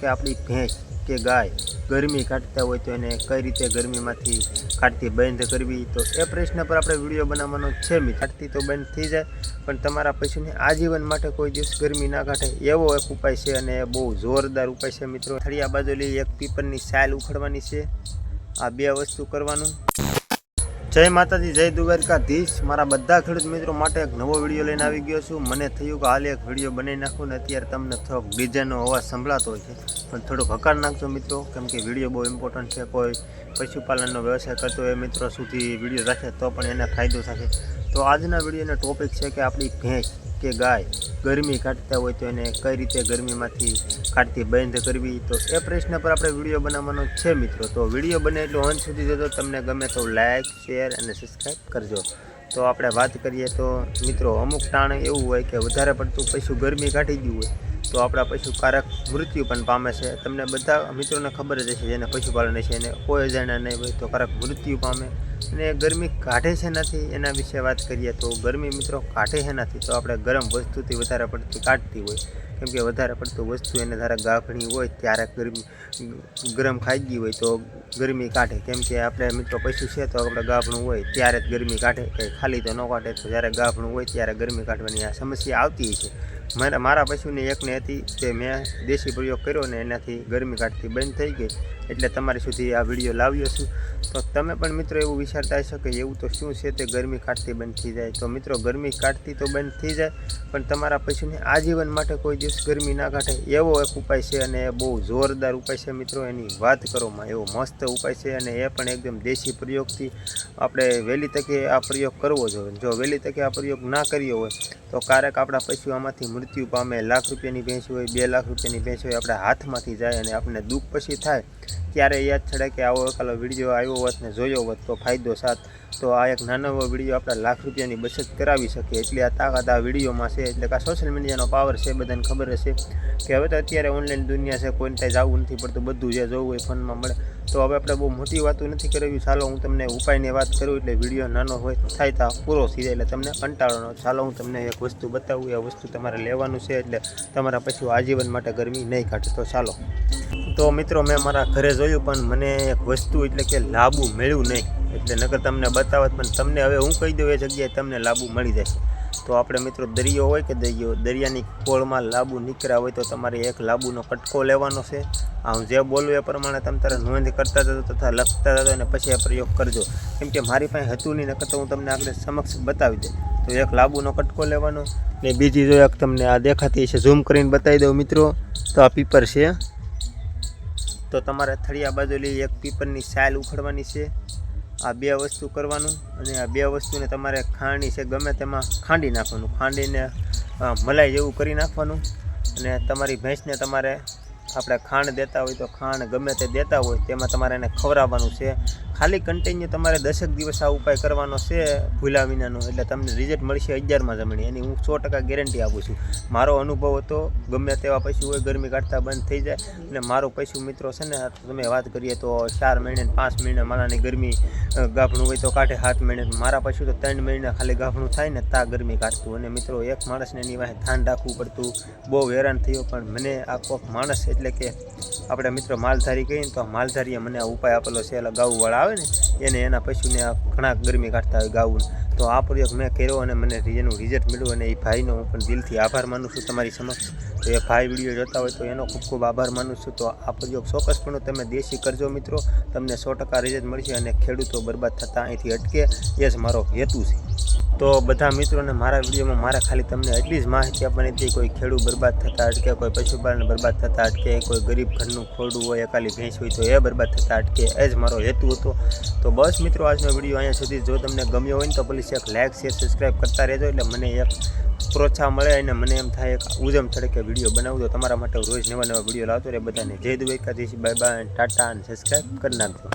કે આપણી ભેંસ કે ગાય ગરમી કાઢતા હોય તો એને કઈ રીતે ગરમીમાંથી કાઢતી, બંધ કરવી? તો એ પ્રશ્ન પર આપણે વીડિયો બનાવવાનો છે મિત્ર. કાઢતી તો બંધ થઈ જાય, પણ તમારા પશુને આજીવન માટે કોઈ દિવસ ગરમી ના કાઢે એવો એક ઉપાય છે અને બહુ જોરદાર ઉપાય છે મિત્રો. થળિયા બાજુ લઈ એક પીપરની સાલ ઉખડવાની છે. આ બે વસ્તુ કરવાનું. જય માતાજી, જય દ્વારકાધીશ. મારા બધા ખેડૂત મિત્રો માટે એક નવો વીડિયો લઈને આવી ગયો છું. મને થયું કે હાલ એક વીડિયો બનાવી નાખું ને અત્યારે તમને થોડોક ડીજેનો અવાજ સંભળાતો હોય છે. પણ થોડુંક હકાર નાખજો મિત્રો, કેમ કે વીડિયો બહુ ઇમ્પોર્ટન્ટ છે. કોઈ પશુપાલનનો વ્યવસાય કરતો હોય મિત્રો સુધી વીડિયો રાખે તો પણ એને ફાયદો થશે તો આજના વિડીયોનો ટોપિક છે કે આપણી ભેંસ. કે ગાય ગરમી કાઢતા હોય તો એને કઈ રીતે ગરમીમાંથી કાઢતી બંધ કરવી? તો એ પ્રશ્ન પર આપણે વીડિયો બનાવવાનો છે મિત્રો. તો વીડિયો બને એટલો અંત સુધી જોજો. તમને ગમે તો લાઇક શેર અને સબસ્ક્રાઈબ કરજો. તો આપણે વાત કરીએ તો મિત્રો, અમુક ટાણ એવું હોય કે વધારે પડતું પૈસું ગરમી કાઢી ગયું હોય તો આપણા પશુ કારક મૃત્યુ પણ પામે છે. તમને બધા મિત્રોને ખબર જ હશે જેને પશુપાલન છે એને કોઈ અજાણ્યા નહીં હોય તો કારક મૃત્યુ પામે. અને ગરમી કાઢે છે નથી એના વિશે વાત કરીએ તો ગરમી મિત્રો કાઢે છે નથી તો આપણે ગરમ વસ્તુથી વધારે પડતી કાઢતી હોય. કેમ કે વધારે પડતું વસ્તુ એને ધારા ગાભણી હોય ત્યારે ગરમી, ગરમ ખાઈ ગઈ હોય તો ગરમી કાઢે. કેમ કે આપણે મિત્રો પશુ છે તો આપણે ગાભણું હોય ત્યારે જ ગરમી કાઢે. કે ખાલી તો ન કાઢે. તો જ્યારે ગાભણું હોય ત્યારે ગરમી કાઢવાની આ સમસ્યા આવતી છે. મારા મારા પશુની એકને હતી કે મેં દેશી પ્રયોગ કર્યો ને એનાથી ગરમી કાઢતી બંધ થઈ ગઈ. એટલે તમારી સુધી આ વીડિયો લાવ્યો છું. તો તમે પણ મિત્રો એવું વિચારતા હશો કે એવું તો શું છે તે ગરમી કાઢતી બંધ થઈ જાય. તો મિત્રો, ગરમી કાઢતી તો બંધ થઈ જાય, પણ તમારા પશુને આજીવન માટે કોઈ દિવસ ગરમી ના કાઢે એવો એક ઉપાય છે અને એ બહુ જોરદાર ઉપાય છે મિત્રો. એની વાત કરોમાં એવો મસ્ત ઉપાય છે અને એ પણ એકદમ દેશી પ્રયોગથી આપણે વહેલી તકે આ પ્રયોગ કરવો જોઈએ. જો વહેલી તકે આ પ્રયોગ ના કર્યો હોય, તો ક્યારેક આપણા પશુ આમાંથી મૃત્યુ પામે લાખ રૂપિયાની ભેંસ હોય, બે લાખ રૂપિયાની ભેંસ હોય, આપણા હાથમાંથી જાય અને આપણને દુઃખ પછી થાય, ત્યારે યાદ છડે કે આવો કાલો વીડિયો આવ્યો હોત ને જોયો હોત તો ફાયદો સાથ. તો આ એક નાનો એવો વીડિયો આપણે લાખ રૂપિયાની બચત કરાવી શકીએ. એટલે આ તાકાત આ વિડીયોમાં છે, એટલે કે આ સોશિયલ મીડિયાનો પાવર છે, બધાને ખબર હશે. કે હવે તો અત્યારે ઓનલાઈન દુનિયા છે કોઈને ત્યાં જવું નથી પડતું, બધું જે જોવું હોય ફોનમાં મળે. તો હવે આપણે બહુ મોટી વાતો નથી કરવી. ચાલો હું તમને ઉપાયની વાત કરું એટલે વીડિયો નાનો હોય થાય તો પૂરો થઈ જાય એટલે તમને કંટાળો ચાલો હું તમને એક વસ્તુ બતાવું. એ વસ્તુ તમારે લેવાનું છે એટલે તમારા પછી આજીવન માટે ગરમી નહીં કાઢે. તો ચાલો. તો મિત્રો, મેં મારા ઘરે જોયું પણ મને એક વસ્તુ એટલે કે લાંબુ મળ્યું નહીં. એટલે નકર તમને બતાવત, પણ તમને હવે હું કહી દઉં એ જગ્યાએ તમને લાંબુ મળી જશે તો આપણે મિત્રો દરિયો હોય કે દરિયો, દરિયાની ખોળમાં લાબુ નીકળ્યા હોય તો તમારે એક લાબુનો કટકો લેવાનો છે. આમ જે બોલું એ પ્રમાણે તમે તારે નોંધ કરતા જતો તથા લખતા જતો અને પછી આ પ્રયોગ કરજો. કેમ કે મારી પાસે હતું નહીં, નકર તો હું તમને આગળ સમક્ષ બતાવી દઉં તો એક લાબુનો કટકો લેવાનો ને બીજી જો એક તમને આ દેખાતી છે ઝૂમ કરીને બતાવી દઉં મિત્રો. તો આ પીપર છે. તો તમારે થળિયા બાજુ લઈ એક પીપરની સાયલ ઉખડવાની છે. આ બે વસ્તુ કરવાનું અને આ બે વસ્તુને તમારે ખાંડી છે, ગમે તેમાં ખાંડી નાખવાનું. ખાંડીને મલાઈ જેવું કરી નાખવાનું અને તમારી ભેંસને તમારે આપણે ખાંડ દેતા હોય તો ખાંડ ગમે તે દેતા હોય તેમાં તમારે એને ખવડાવવાનું છે. ખાલી કન્ટિન્યુ તમારે દસેક દિવસ આ ઉપાય કરવાનો છે ભૂલા વિનાનો. એટલે તમને રિઝલ્ટ મળશે અગિયારમાં જમણી. એની હું સો ટકા ગેરંટી આપું છું. મારો અનુભવ હતો, ગમે તેવા પશુ હોય ગરમી કાઢતા બંધ થઈ જાય. અને મારો પશુ મિત્રો છે ને, તમે વાત કરીએ તો ચાર મહિને પાંચ મહિને મારાની ગરમી ગાભણું હોય તો કાઢે સાત મહિને. મારા પશુ તો ત્રણ મહિના ખાલી ગાભણું થાય ને, તા ગરમી કાઢતું. અને મિત્રો, એક માણસને એની વાંહે ધ્યાન રાખવું પડતું. બહુ હેરાન થયો, પણ મને આ કોક માણસ એટલે કે, આપણે મિત્રો માલધારી કહીએ તો માલધારીએ મને આ ઉપાય આપેલો છે, એટલે ગાઉવાળા. આવે ને, એને એના પશુને ઘણા ગરમી કાઢતા હોય ગાવું તો આ પ્રયોગ મેં કર્યો અને મને એનું રિઝલ્ટ મળ્યું અને એ ભાઈનો હું પણ દિલથી આભાર માનું છું તમારી સમક્ષ. તો એ ભાઈ વીડિયો જોતા હોય તો એનો ખૂબ ખૂબ આભાર માનું છું. તો આ પ્રયોગ ચોક્કસપણે તમે દેશી કરજો મિત્રો. તમને સો ટકા રિઝલ્ટ મળશે અને ખેડૂતો બરબાદ થતાં અહીંથી અટકે. એ જ મારો હેતુ છે. તો બધા મિત્રોને મારા વિડીયોમાં મારે ખાલી તમને એટલી જ માહિતી આપવાની હતી, કોઈ ખેડૂત બરબાદ થતા અટકે, કોઈ પશુપાલન બરબાદ થતા અટકે, કોઈ ગરીબ ઘરનું ખોડું હોય એકાલી ભેંસ હોય, તો એ બરબાદ થતા અટકે, એ જ મારો હેતુ હતો. તો બસ મિત્રો, આજનો વીડિયો અહીંયા સુધી. જો તમને ગમ્યો હોય ને તો પ્લીઝ એક લાઇક શેર સબસ્ક્રાઈબ કરતા રહેજો, એટલે મને એક પ્રોત્સાહન મળે અને મને એમ થાય એક ઉજમ થડે કે વીડિયો બનાવું. તો તમારા માટે રોજ નવા નવા વીડિયો લાવતો રહે. બધાને જય દ્વારકાધીશ બાય બાય ટાટા, અને સબસ્ક્રાઈબ કરી નાખજો.